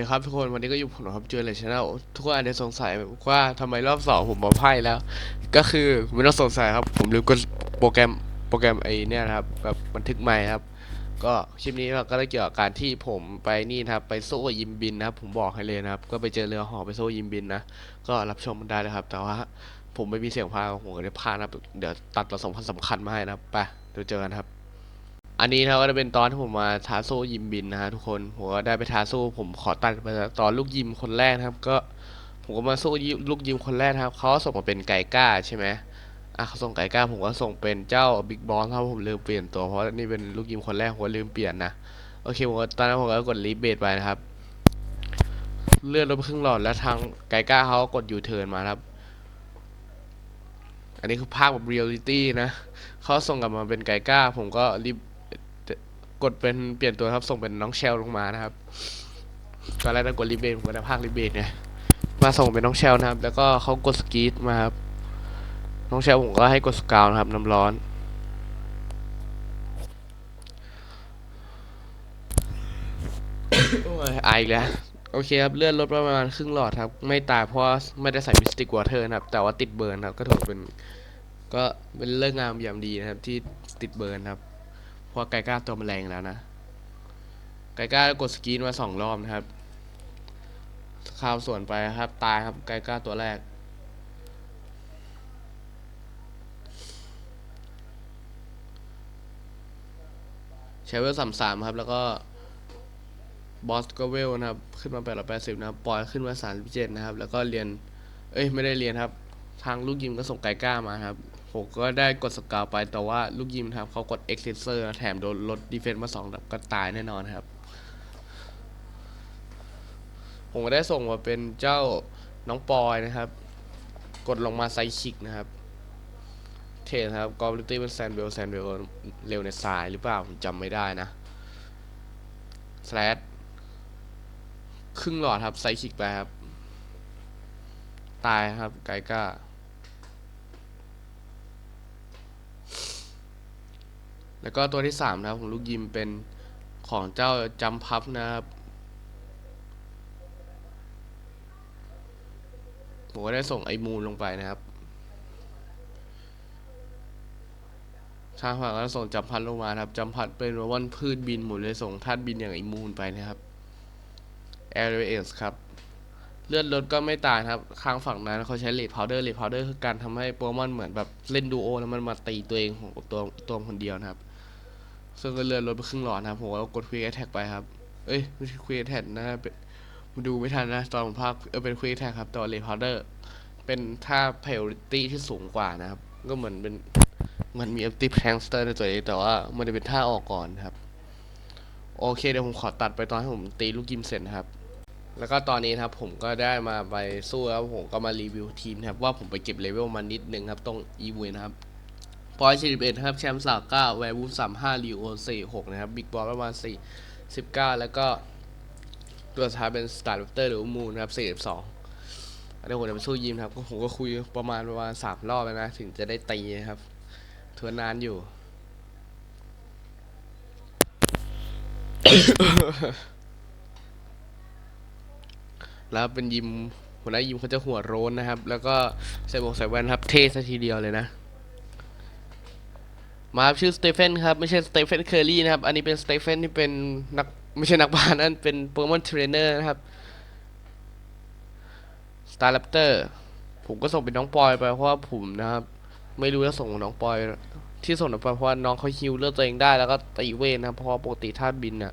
ดีครับทุกคนวันนี้ก็อยู่ผมนะครับเจอเลยชาแนลทุกคนอาจจะสงสัยว่าทำไมรอบสองผมมาไพ่แล้ว ก็คือไม่ต้องสงสัยครับ ผมลืมกดโปรแกรมโปรแกรมไอ้เนี่ยนะครับแบบบันทึกใหม่ครับ ก็คลิปนี้เราก็ได้เกี่ยวกับการที่ผมไปนี่นะครับไปสู้กับยิมบินนะครับ ผมบอกให้เลยนะครับ ก็ไปเจอเรือห่อไปสู้ยิมบินนะก็รับชมมันได้เลยครับ แต่ว่าผมไม่มีเสียงพากย์ผมก็ได้พานะครับเดี๋ยวตัดตัวสำคัญสำคัญมาให้นะครับไปเดี๋ยวเจอกันครับ อันนี้นะก็จะเป็นตอนที่ผมมาทาสู้ยิมบินนะฮะทุกคนผมก็ได้ไปทาสู้ผมขอตัดไปตอนลูกยิมคนแรกนะครับ ก็ผมก็มาสู้ลูกยิมคนแรกนะครับเขาส่งมาเป็นไก่ก้าใช่ไหมอะเขาส่งไก่ก้าผมก็ส่งเป็นเจ้าบิ๊กบอสครับผมลืมเปลี่ยนตัวเพราะนี่เป็นลูกยิมคนแรกผมลืมเปลี่ยนนะโอเคผมก็ตอนนั้นผมก็กดรีเบทไปนะครับ เลื่อนรถไปครึ่งหลอดแล้วทางไก่ก้าเขาก็กดยูเทิร์นมาครับ อันนี้คือภาคแบบเรียลลิตี้นะเขาส่งกลับมาเป็นไก่ก้า ผมก็รีบ กดเป็นเปลี่ยนตัวครับ ส่งเป็นน้องเชลลงมานะครับตอนแรกต้องกดรีเบทผมก็ได้ภาครีเบทไงมาส่งเป็นน้องเชลนะครับ แล้วก็เขากดสกีตมาครับน้องเชลผมก็ให้กดสกาวนะครับน้ำร้อน โอ้ยออีกแล้วโอเคครับเลื่อนลดประมาณครึ่งหลอดครับ ไม่ตายเพราะไม่ได้ใส่มิสติกวอเตอร์นะครับ แต่ว่าติดเบิร์นครับ ก็ถือเป็น ก็เป็นเรื่องงามยามดีนะครับ ที่ติดเบิร์นครับ เพราะไกก้าตัวมันแรงแล้วนะ ไกก้ากดสกีนมาสองรอบนะครับข้าวส่วนไปครับ ตายครับ ไกก้าตัวแรก ใช้เวลสามสามครับ แล้วก็บอสก็เวลนะครับ ขึ้นมาแปดร้อยแปดสิบนะครับปอยขึ้นมาสามสิบเจ็ดนะครับ แล้วก็เรียน เอ้ย ไม่ได้เรียนครับ ทางลูกยิมก็ส่งไกก้ามาครับ ผมก็ได้กดสกาวไปแต่ว่าลูกยิมครับเขากด e x เซอร์แถมโดนลดดีเฟนซ์มาสองดับก็ตายแน่นอนครับ ผมก็ได้ส่งมาเป็นเจ้าน้องปอยนะครับ กดลงมาไซคิกนะครับ เทนครับกอลิตี้เป็นแซนเบลแซนเบลเร็วในสายหรือเปล่า ผมจำไม่ได้นะสแลดครึ่งหลอดครับไซคิกไปครับ ตายครับไกก้า แล้วก็ตัวที่สามนะครับของลูกยิมเป็นของเจ้าจัมพับนะครับผมก็ได้ส่งไอมูลลงไปนะครับทางฝั่งก็ส่งจัมพัดลงมาครับจัมพัดเป็นวันพืชบินหมุนเลยส่งธาตุบินอย่างไอมูลไปนะครับ a r i a s ครับ เลือดรถก็ไม่ตายครับข้างฝั่งนั้นเขาใช้เลดพาวเดอร์เลดพาวเดอร์คือการทำให้โปรมอนเหมือนแบบเล่นดูโอแล้วมันมาตีตัวเองของตัวตัวคนเดียวนะครับ ซึ่งก็เลื่อนรถไปครึ่งหลอดนะครับผมก็กดควี a t แท็กไปครับ เอ้ยไม่ใช่ควี a t แท็กนะครับเป็นมาดูไม่ทันนะ ตอนผมภาคเออเป็นควี a t แท็กครับแต่เลพาวเดอร์เป็นท่า priority ที่สูงกว่านะครับ ก็เหมือนเป็นเหมันมี active hamster ในตัวเองแต่ว่ามันจะเป็นท่าออกก่อนครับ โอเคเดี๋ยวผมขอตัดไปตอนที่ผมตีลูกยิมเสร็จนครับ แล้วก็ตอนนี้ครับผมก็ได้มาไปสู้แล้วผมก็มารีวิวทีมครับว่าผมไปเก็บเลเวลมานิดนึงครับตรงอีเวนครับ พอยสี่สิบเอ็ดครับ แชมป์สาวเก้าแวร์วูฟสามห้าลีโอสี่หกนะครับบิ๊กบอลประมาณสี่สิบเก้าแล้วก็ตัวท้ายเป็นสตาร์เลเตอร์หรือมูนครับสี่สิบสองอันนี้ผมจะไปสู้ยิมครับผมก็คุยประมาณประมาณสามรอบแล้วนะ ถึงจะได้ตีนะครับทวนนานอยู่ แล้วเป็นยิมหัวหน้ายิมเขาจะหัวโรนนะครับ แล้วก็ใส่หมวกใส่แว่นครับ เท่ซะทีเดียวเลยนะ มาครับชื่อสเตเฟนครับ ไม่ใช่สเตเฟนเคอร์รี่นะครับ อันนี้เป็นสเตเฟนที่เป็นนักไม่ใช่นักบาสนั่นเป็นโปรโมทเทรนเนอร์นะครับสตาร์ a ปเตอร์ผมก็ส่งเป็นน้องปอยไปเพราะว่าผมนะครับ ไม่รู้จะส่งน้องปอย ที่ส่งไปเพราะว่าน้องเขาฮิวเลือดตัวเองได้แล้วก็ตีเวนนะครับเพราะว่าปกติธาตุบินน่ะ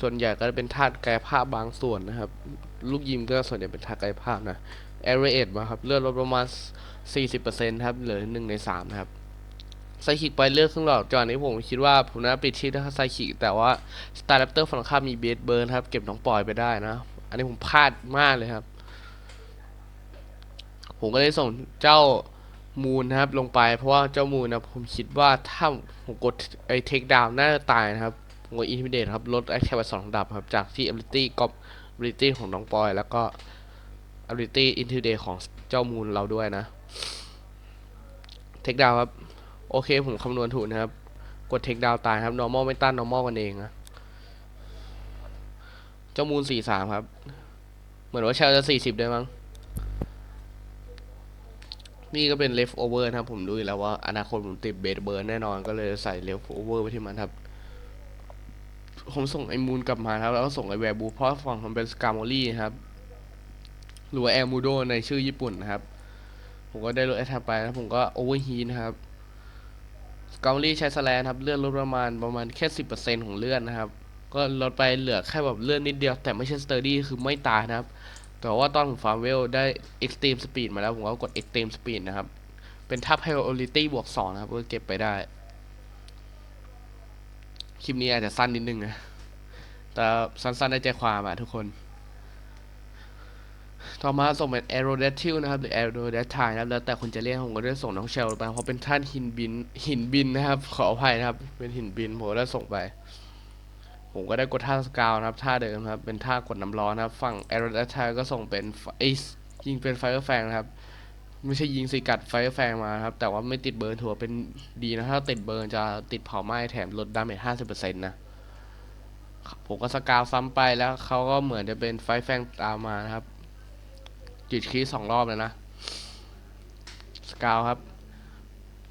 ส่วนใหญ่ก็จะเป็นธาตุกายภาพบางส่วนนะครับ ลูกยิมก็ส่วนใหญ่เป็นธาตุกายภาพนะแอเรเอมาครับเลือดลดประมาณ40%ครับเหลือ1ใน3นะครับ ไซคิกไปเลือกครึ่งหลอดก่อนนี้ผมคิดว่าผมน่าปิดชีพถ้าไซคิกแต่ว่าสตาร์แรปเตอร์ฝั่งข้ามมีเบสเบิร์นครับ เก็บน้องปอยไปได้นะ อันนี้ผมพลาดมากเลยครับ ผมก็เลยส่งเจ้ามูนนะครับลงไปเพราะว่าเจ้ามูนนะผมคิดว่าถ้าผมกดไอเทคดาวน่าจะตายนะครับผมกดอินทิเดตครับลดไอแคไปสองระดับครับ จากที่ ability ก็ ability ของน้องปอย แล้วก็ ability intimidate ของเจ้ามูนเราด้วยนะเทคดาวครับ โอเคผมคำนวณถูกนะครับ กดเทคดาวตายครับ normal ไม่ต้าน normal กันเองนะเจ้ามูลสี่สามครับ เหมือนว่าเชลจะสี่สิบได้มั้ง นี่ก็เป็น left over นะครับ ผมรู้อยู่แล้วว่าอนาคตผมติดเบสเบิร์นแน่นอนก็เลยใส่ left over ไปที่มันครับ ผมส่งไอ้มูนกลับมาครับ แล้วก็ส่งไอ้แวร์บูเพราะฝั่งผมเป็นสกามอรี่ครับหรือว่าแอร์มูโดในชื่อญี่ปุ่นนะครับ ผมก็ได้ลดแอทแทไปแล้วผมก็โอเวอร์ฮีนะครับ กามอรี่ใช้สแลนครับเลื่อนลดประมาณประมาณแค่สิบเปอร์เซ็นต์ของเลื่อนนะครับ ก็ลดไปเหลือแค่แบบเลื่อนนิดเดียว แต่ไม่ใช่สเตอร์ดี้คือไม่ตายนะครับ แต่ว่าตอนผมฟาร์มเวลได้ extreme speed มาแล้วผมก็กด extreme speed นะครับ เป็นทับ priority บวกสองนะครับก็เก็บไปได้ คลิปนี้อาจจะสั้นนิดนึงนะแต่สั้นๆได้ใจความอะทุกคน ต่อมาส่งเป็น aerodactyl นะครับหรือ aerodactyl นะครับแล้วแต่คุณจะเรียกผมก็ได้ส่งน้องเชลไปเพราะเป็นท่านหินบินหินบินนะครับ ขออภัยนะครับ เป็นหินบินผมก็ได้ส่งไป ผมก็ได้กดท่าสกาวนะครับท่าเดิมครับเป็นท่ากดน้ำร้อนนะครับ ฝั่ง aerodactyl ก็ส่งเป็นไอยิงเป็น fire fang นะครับไม่ใช่ยิงสกัดไฟแฟงมาครับ แต่ว่าไม่ติดเบิร์นถือว่าเป็นดีนะ ถ้าติดเบิร์นจะติดเผาไหม้แถมลดดาเมจห้าสิบเปอร์เซ็นต์นะ ผมก็สกาวซ้ำไปแล้วเขาก็เหมือนจะเป็นไฟแฟงตามมานะครับ จุดคีสองรอบเลยนะ สกาวครับ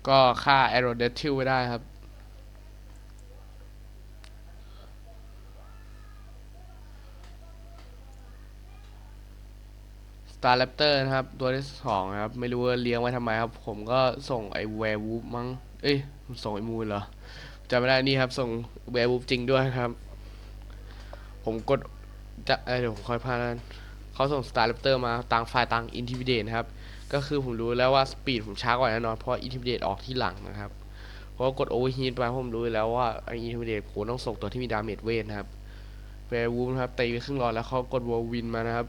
ก็ฆ่าแอโรเดทิลไว้ได้ครับ สตาร์แรปเตอร์นะครับ ตัวที่สองครับ ไม่รู้ว่าเลี้ยงไว้ทำไมครับ ผมก็ส่งไอ้แวร์วูฟมั้ง เอ้ย ส่งไอ้มูนเหรอจำไม่ได้นี่ครับ ส่งแวร์วูฟจริงด้วยครับ ผมกดจะเเดี๋ยวผมค่อยพาดน เขาส่งสตาร์แรปเตอร์มาต่างฝ่ายต่างอินทิ d เด e นะครับ ก็คือผมรู้แล้วว่าสปีดผมช้ากว่าแน่นอนเพราะอินทิ d เด e ออกที่หลังนะครับเพราะกดโอเวอร์ฮีทไปผมรู้แล้วว่าอินทิ d เด e ผมต้องส่งตัวที่มีดาเมจเวทนะครับแวร์วูฟนะครับตีไปครึ่งหลอดแล้วเขากดวอลวินมานะครับ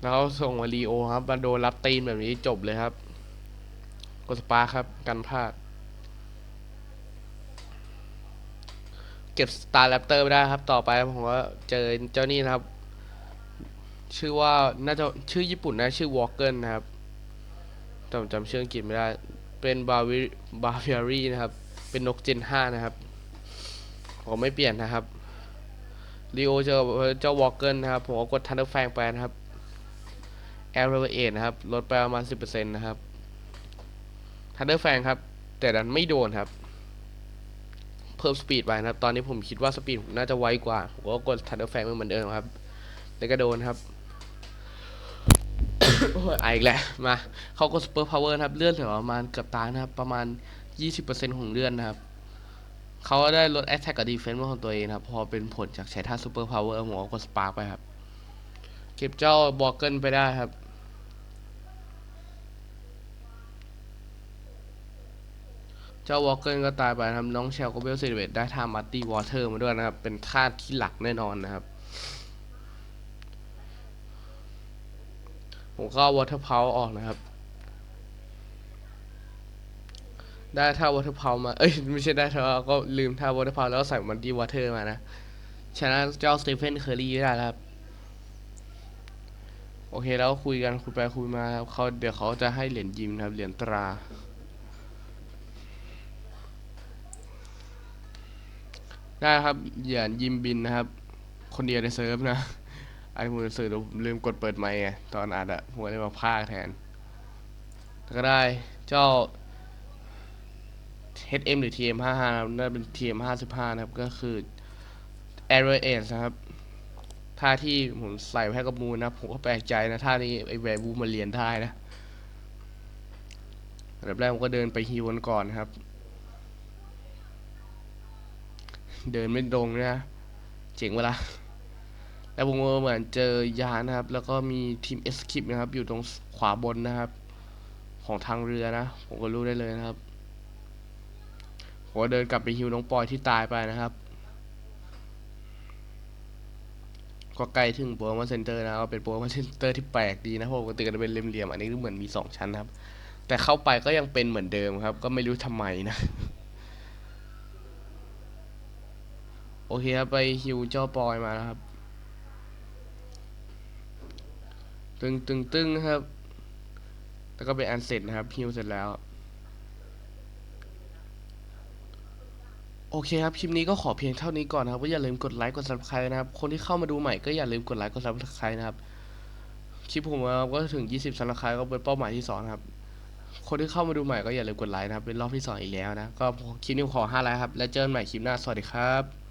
แล้วเขาส่งมารีโอครับมาโดนรับตีนแบบนี้จบเลยครับ กดสปาครับกันพลาด เก็บสตาร์แรปเตอร์ไปได้ครับ ต่อไปผมก็เจอเจ้านี่นะครับ ชื่อว่าน่าจะชื่อญี่ปุ่นนะชื่อวอลเกนนะครับจำจำชื่ออังกฤษไม่ได้ เป็นบาวิบาฟิอารีนะครับ เป็นนกเจน 5 นะครับผมไม่เปลี่ยนนะครับรีโอเจอเจ้าวอลเกนนะครับ ผมก็กดทันเดอร์แฟงไปนะครับแอร์เรเอทนะครับ ลดไปประมาณ 10%นะครับทันเดอร์แฟงครับ แต่ดันไม่โดนครับ พิ่มสปีดไปนะครับ ตอนนี้ผมคิดว่าสปีดผมน่าจะไวกว่าผมก็กดทันเดอร์แฟงเหมือนเดิมครับแล้วก็โดนครับไออีกแล้วมาเขาก็ซูเปอร์พาวเวอร์นะครับ เลื่อนเหลือประมาณเกือบตายนะครับ ประมาณ 20%ของเลื่อนนะครับ เขาได้ลดแอ t แทกกับดีเฟนซ์ของตัวเองนะครับ พอเป็นผลจากใช้ท่าซูเปอร์พาวเวอร์ผมก็กดสปาร์กไปครับ เก็บเจ้าบอกเกิลไปได้ครับ เจ้าวอลเกอร์ก็ตายไปนะครับน้องเชลก็เบลเซเวตได้ท่ามัตตี้วอเตอร์มาด้วยนะครับ เป็นท่าที่หลักแน่นอนนะครับ ผมก็วอเตอร์เพาออกนะครับ ได้ท่าวอเตอร์เพามา เอ้ย ไม่ใช่ได้ท่าก็ลืมท่าวอเตอร์เพาแล้วใส่มัตตี้วอเตอร์มานะ ชนะเจ้าสเตเฟนเคอร์รี่ได้ครับโอเคแล้วคุยกันคุยไปคุยมาครับเขาเดี๋ยวเขาจะให้เหรียญยิมนะครับเหรียญตรา ได้ครับเหรียญยิมบินนะครับ คนเดียวในเซิร์ฟนะไอ้ผมสื่อผมลืมกดเปิดไมค์ไงตอนอัดอะผมเลยมาพากแทนก็ได้เจ้า HM หรือ TM 55 นะครับน่าเป็น TM 55 นะครับ ก็คือ Aero a นะครับ ท่าที่ผมใส่ไว้ให้กับมูลนะ ผมก็แปลกใจนะ ท่านี้ไอแวร์บูมาเรียนได้นะอันดับแรกผมก็เดินไปฮิวกันก่อนนะครับ เดินไม่ตรงนะ เจ๋งเวลาแล้วผมเหมือนเจอยานะครับ แล้วก็มีทีมเอสคิปนะครับ อยู่ตรงขวาบนนะครับ ของทางเรือนะ ผมก็รู้ได้เลยนะครับผมก็เดินกลับไปฮิวน้องปอยที่ตายไปนะครับ ก็ใกล้ถึงโปรโมชั่นเซนเตอร์นะเป็นโปรโมชั่นเซนเตอร์ที่แปลกดีนะเพราะปกติก็จะเป็นเหลี่ยมๆอันนี้ก็เหมือนมีสองชั้นนะครับ แต่เข้าไปก็ยังเป็นเหมือนเดิมครับ ก็ไม่รู้ทำไมนะ โอเคครับไปฮิวเจ้าปอยมานะครับ ตึงตึงตึงครับ แล้วก็เป็นอันเสร็จนะครับฮิวเสร็จแล้ว โอเคครับคลิปนี้ก็ขอเพียงเท่านี้ก่อนครับก็อย่าลืมกดไลค์กด subscribe นะครับ คนที่เข้ามาดูใหม่ก็อย่าลืมกดไลค์กด subscribe นะครับคลิปผมก็ถึง 20 subscribe ก็เป็นเป้าหมายที่สองครับคนที่เข้ามาดูใหม่ก็อย่าลืมกดไลค์นะครับ เป็นรอบที่สองอีกแล้วนะ ก็คลิปนี้ขอ 5 ไลค์ครับ แล้วเจอกันใหม่คลิปหน้า สวัสดีครับ